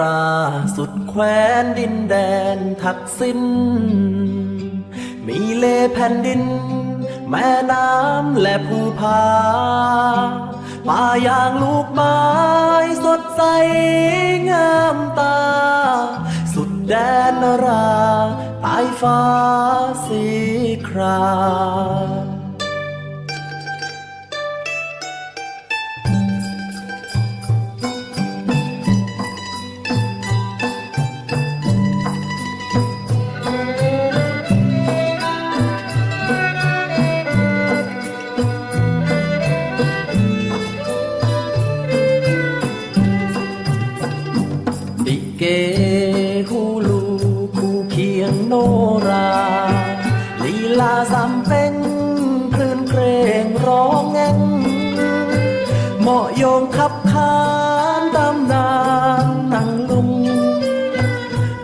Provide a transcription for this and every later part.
ราสุดแคว้นดินแดนทักษิณมีเลแผ่นดิน แม่น้ำและภูผาป่าอย่างลูกไม้สดใสงามตา สุดแดนนราใต้ฟ้าสีคราม โนราลีลาสำเพ็งคลื่นเครงร้องแงงเหมาะโยงขับขานตำนานนั่งลุง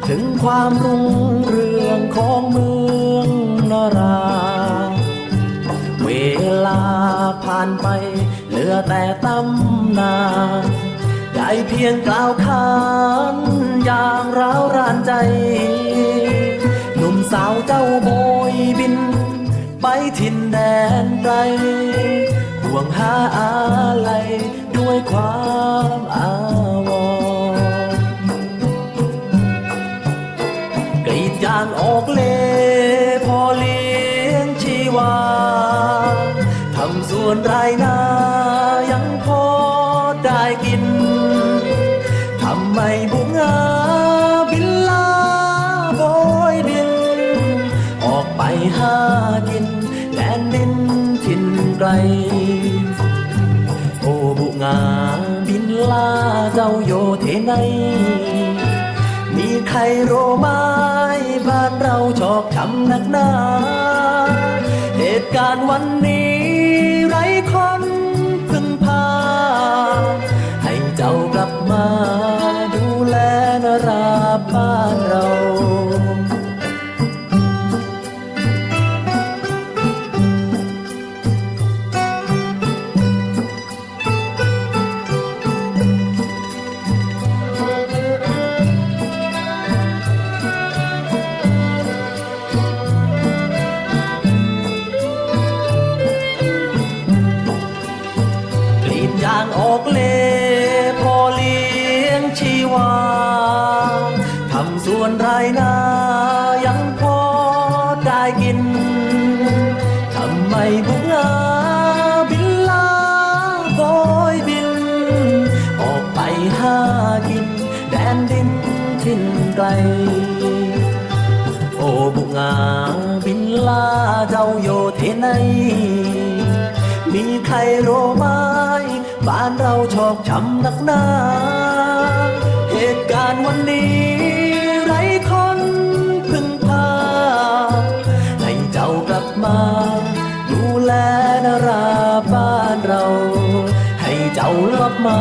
ถึงความรุ่งเรืองของเมืองนรา เวลาผ่านไปเหลือแต่ตำนานได้เพียงกล่าวขานอย่างร้าวรานใจ สาวเจ้าโบยบิน ไปถิ่นแดนไกลห่วงหาอะไรด้วยความอาวรกรีดยางออกเลพอเลี้ยงชีวา ทำส่วนไรนายังพอ ไกล โอบุงาบินลาเจ้าโยเทไนมีใครโรไม้บ้านเราชอกช้ำนักหนา เหตุการณ์วันนี้ไรคนพึ่งพา ให้เจ้ากลับมาดูแลนราบ้านเรา ออกเลพอเลี้ยงชีวา ทำสวนไรนายังพอได้กิน ทำไมบุกงาบินลาบอยบิน ออกไปหากิน แดนดินทิ้นไกล โอบุงาบินลาเจ้าโยเทไน มีใครโรไม้บ้านเราชอกช้ำนักหนาเหตุการณ์วันนี้ไรคนพึ่งพา ให้เจ้ากลับมา ดูแลนาราบ้านเรา ให้เจ้ากลับมา